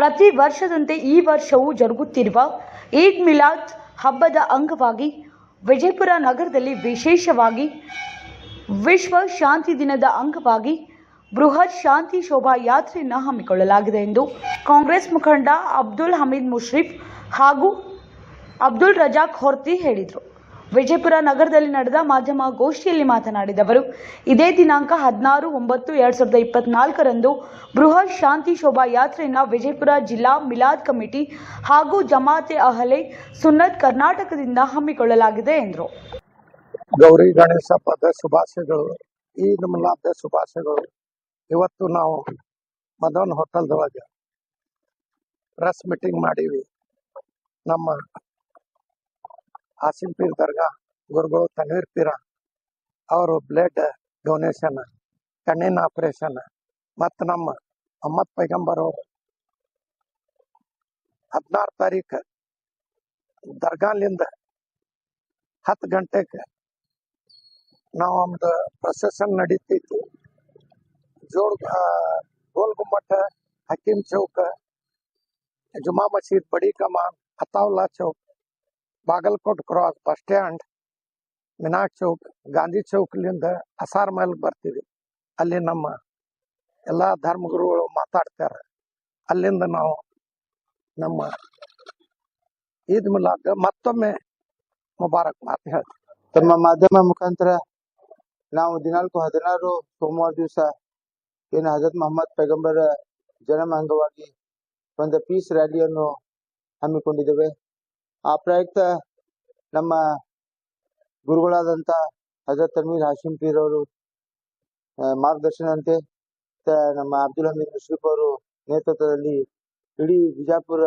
ಪ್ರತಿ ವರ್ಷದಂತೆ ಈ ವರ್ಷವೂ ಜರುಗುತ್ತಿರುವ ಈದ್ ಮಿಲಾದ್ ಹಬ್ಬದ ಅಂಗವಾಗಿ ವಿಜಯಪುರ ನಗರದಲ್ಲಿ ವಿಶೇಷವಾಗಿ ವಿಶ್ವ ಶಾಂತಿ ದಿನದ ಅಂಗವಾಗಿ ಬೃಹತ್ ಶಾಂತಿ ಶೋಭಾ ಯಾತ್ರೆಯನ್ನು ಹಮ್ಮಿಕೊಳ್ಳಲಾಗಿದೆ ಎಂದು ಕಾಂಗ್ರೆಸ್ ಮುಖಂಡ ಅಬ್ದುಲ್ ಹಮೀದ್ ಮುಷ್ರೀಫ್ ಹಾಗೂ ಅಬ್ದುಲ್ ರಜಾಕ್ ಹೊರ್ತಿ ಹೇಳಿದರು. ವಿಜಯಪುರ ನಗರದಲ್ಲಿ ನಡೆದ ಮಾಧ್ಯಮ ಗೋಷ್ಠಿಯಲ್ಲಿ ಮಾತನಾಡಿದ ಅವರು, ಇದೇ ದಿನಾಂಕ ಹದಿನಾರು ಒಂಬತ್ತು ಎರಡ್ ಸಾವಿರದ ಇಪ್ಪತ್ನಾಲ್ಕರಂದು ಬೃಹತ್ ಶಾಂತಿ ಶೋಭಾ ಶೋಭಾಯಾತ್ರೆಯನ್ನು ವಿಜಯಪುರ ಜಿಲ್ಲಾ ಮಿಲಾದ್ ಕಮಿಟಿ ಹಾಗೂ ಜಮಾತೆ ಅಹಲೆ ಸುನ್ನತ್ ಕರ್ನಾಟಕದಿಂದ ಹಮ್ಮಿಕೊಳ್ಳಲಾಗಿದೆ ಎಂದರು. ಗೌರಿ ಗಣೇಶ ಹಬ್ಬದ ಶುಭಾಶಯಗಳು. ಈದ್ ಮಿಲಾದ್ ಶುಭಾಶಯಗಳು. ಇವತ್ತು ನಾವು ಮದನ್ ಹೋಟೆಲ್ದೊಳಗೆ ಪ್ರೆಸ್ ಮೀಟಿಂಗ್ ಮಾಡೀವಿ. ನಮ್ಮ ಆಸಿಂ ಪೀರ್ ದರ್ಗಾ ಗುರುಗಳು ತನ್ವೀರ್ ಪೀರ ಅವರು ಬ್ಲಡ್ ಡೊನೇಷನ್ ಕಣ್ಣಿನ ಆಪರೇಷನ್ ಮತ್ತು ನಮ್ಮ ಅಹಮ್ಮದ್ ಪೈಗಂಬರ್ ಅವರು ಹದಿನಾರು ತಾರೀಕು ದರ್ಗಾಲಿಂದ ಹತ್ತು ಗಂಟೆಗೆ ನಾವು ಒಂದು ಪ್ರೊಸೆಷನ್ ನಡೀತಿತ್ತು ಜೋಡ್ ಗೋಲ್ ಗುಮ್ಮಟ Hakeem Chowk Juma Masjid Badi Kaman Athawla Chowk Bagalkot cross bus stand Minak Chowk, Gandhi ಚೌಕ್ಲಿಂದ Asar Mahal ಬರ್ತೀವಿ. ಅಲ್ಲಿ ನಮ್ಮ ಎಲ್ಲ ಧರ್ಮಗುರುಗಳು ಮಾತಾಡ್ತಾರೆ. ಅಲ್ಲಿಂದ ನಾವು ನಮ್ಮ ಈದ್ ಮಿಲಾದ್ ಮತ್ತೊಮ್ಮೆ ಮುಬಾರಕ್ ಮಾತು ಹೇಳ್ತೀವಿ. ತಮ್ಮ ಮಾಧ್ಯಮ ಮುಖಾಂತರ ನಾವು ದಿನಾಲ್ಕು ಹದಿನಾರು ಸೋಮವಾರ ದಿವಸ ಏನು ಹಜರತ್ ಮೊಹಮ್ಮದ್ ಪೈಗಂಬರ ಜನ್ಮ ಅಂಗವಾಗಿ ಒಂದು ಪೀಸ್ ರ್ಯಾಲಿಯನ್ನು ಹಮ್ಮಿಕೊಂಡಿದ್ದೇವೆ. ಆ ಪ್ರಯುಕ್ತ ನಮ್ಮ ಗುರುಗಳಾದಂತ ಹಜರತ್ ತನ್ವೀರ್ ಹಾಶಿಂ ಪೀರ್ ಅವರು ಮಾರ್ಗದರ್ಶನದಂತೆ ನಮ್ಮ ಅಬ್ದುಲ್ ಹಮೀದ್ ಮುಶ್ರೀಫ್ ಅವರು ನೇತೃತ್ವದಲ್ಲಿ ಇಡೀ ಬಿಜಾಪುರ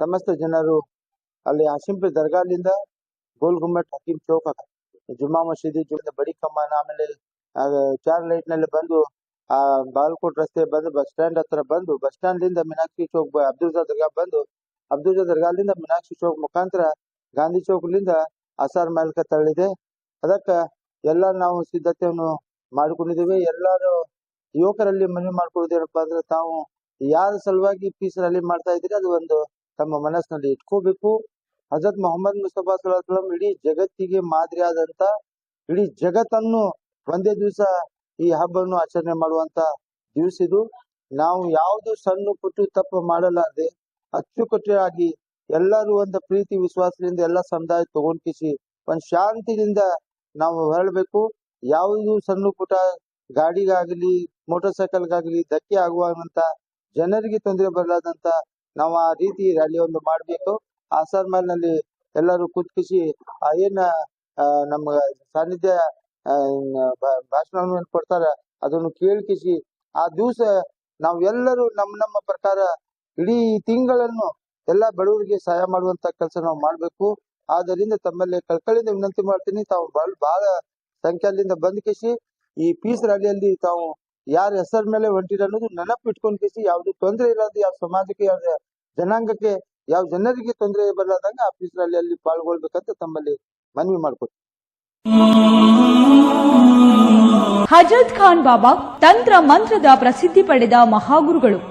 ಸಮಸ್ತ ಜನರು ಅಲ್ಲಿ ಹಾಶಿಂ ಪೀರ್ ದರ್ಗಾಲಿಂದ ಗೋಲ್ ಗುಮ್ಮಟ್ ಹಕೀಂ ಚೌಕ್ ಜುಮ್ಮಾ ಮಸೀದಿ ಜೊತೆ ಬಡಿ ಕಮಾನ್ ಆಮೇಲೆ ಚಾರ್ ಲೈಟ್ನಲ್ಲಿ ಬಂದು, ಆ, ಬಾಲ್ಕೋಟ್ ರಸ್ತೆ ಬಂದು ಬಸ್ ಸ್ಟ್ಯಾಂಡ್ ಹತ್ರ ಬಂದು, ಬಸ್ ಸ್ಟ್ಯಾಂಡ್ ದಿಂದ ಮೀನಾಕ್ಷಿ ಚೌಕ್ ಅಬ್ದುಲ್ ದರ್ಗಾ ಬಂದು ಅಬ್ದುಲ್ ದರ್ಗಾದಿಂದ ಮೀನಾಕ್ಷಿ ಚೌಕ್ ಮುಖಾಂತರ ಗಾಂಧಿ ಚೌಕ್ಲಿಂದ ಅಸಾರ್ ಮೈಲ್ಕ ತಳ್ಳಿದೆ ಅದಕ್ಕ ಎಲ್ಲ ನಾವು ಸಿದ್ಧತೆಯನ್ನು ಮಾಡಿಕೊಂಡಿದ್ದೇವೆ. ಎಲ್ಲರೂ ಯುವಕರಲ್ಲಿ ಮನವಿ ಮಾಡ್ಕೊಳ್ಳೋದೇನಪ್ಪಾ ಅಂದ್ರೆ ತಾವು ಯಾರ ಸಲುವಾಗಿ ಪೀಸ್ ರ್ಯಾಲಿ ಮಾಡ್ತಾ ಇದ್ರೆ ಅದು ಒಂದು ತಮ್ಮ ಮನಸ್ಸಿನಲ್ಲಿ ಇಟ್ಕೋಬೇಕು. ಹಜರತ್ ಮೊಹಮ್ಮದ್ ಮುಸ್ತಫಾ ಸಲಂ ಇಡೀ ಜಗತ್ತಿಗೆ ಮಾದರಿಯಾದಂತ ಇಡೀ ಜಗತ್ತನ್ನು ಒಂದೇ ದಿವಸ ಈ ಹಬ್ಬವನ್ನು ಆಚರಣೆ ಮಾಡುವಂತ ದಿವಸ ಇದು. ನಾವು ಯಾವುದು ಸಣ್ಣ ಪುಟ್ಟು ತಪ್ಪು ಮಾಡಲಾರದೆ ಅಚ್ಚುಕಟ್ಟಾಗಿ ಎಲ್ಲರೂ ಒಂದು ಪ್ರೀತಿ ವಿಶ್ವಾಸದಿಂದ ಎಲ್ಲ ಸಮುದಾಯ ತಗೊಂಡ್ ಕಿಸಿ ಒಂದ್ ಶಾಂತಿಯಿಂದ ನಾವು ಹೊರಳಬೇಕು ಯಾವುದು ಸಣ್ಣ ಪುಟ್ಟ ಗಾಡಿಗಾಗಲಿ ಮೋಟರ್ ಸೈಕಲ್ಗಾಗಲಿ ಧಕ್ಕೆ ಆಗುವಂತ ಜನರಿಗೆ ತೊಂದರೆ ಬರಲಾದಂತ ನಾವು ಆ ರೀತಿ ರ್ಯಾಲಿ ಒಂದು ಮಾಡಬೇಕು. ಆಸಾರ್ನಲ್ಲಿ ಎಲ್ಲರೂ ಕುತ್ಕಿಸಿ ಆ ಏನ ಆ, ನಮ್ಮ ಸಾನ್ನಿಧ್ಯ ಆ, ಭಾಷಣವನ್ನು ಕೊಡ್ತಾರ ಅದನ್ನು ಕೇಳ್ಕಿಸಿ ಆ ದಿವಸ ನಾವೆಲ್ಲರೂ ನಮ್ಮ ನಮ್ಮ ಪ್ರಕಾರ ಇಡೀ ತಿಂಗಳನ್ನು ಎಲ್ಲ ಬಡವರಿಗೆ ಸಹಾಯ ಮಾಡುವಂತ ಕೆಲಸ ನಾವು ಮಾಡಬೇಕು. ಆದ್ದರಿಂದ ತಮ್ಮಲ್ಲಿ ಕಳ್ಕಳಿಯಿಂದ ವಿನಂತಿ ಮಾಡ್ತೀನಿ, ತಾವು ಬಹಳ ಬಹಳ ಸಂಖ್ಯೆಯಿಂದ ಬಂದ್ ಕೇಸಿ, ಈ ಪೀಸ್ ರ್ಯಾಲಿಯಲ್ಲಿ ತಾವು ಯಾರ ಹೆಸರ ಮೇಲೆ ಹೊಂಟಿರ ಅನ್ನೋದು ನೆನಪು ಇಟ್ಕೊಂಡ್ ಕಿಸಿ, ಯಾವ್ದು ತೊಂದರೆ ಇರೋದು ಯಾವ ಸಮಾಜಕ್ಕೆ ಯಾವ ಜನಾಂಗಕ್ಕೆ, ಯಾವ ಜನರಿಗೆ ತೊಂದರೆ ಬರಲಾದಂಗ ಆ ಪೀಸ್ ರ್ಯಾಲಿಯಲ್ಲಿ ಪಾಲ್ಗೊಳ್ಬೇಕಂತ ತಮ್ಮಲ್ಲಿ ಮನವಿ ಮಾಡ್ಕೊತೀನಿ ಹಜರತ್ ಖಾನ್ ಬಾಬಾ ತಂತ್ರ ಮಂತ್ರದ ಪ್ರಸಿದ್ಧಿ ಪಡೆದ ಮಹಾಗುರುಗಳು.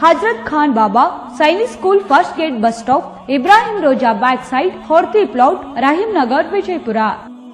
Hazrat Khan Baba Sainik school first gate bus stop Ibrahim Roza back side Horti plot Rahim Nagar Vijayapura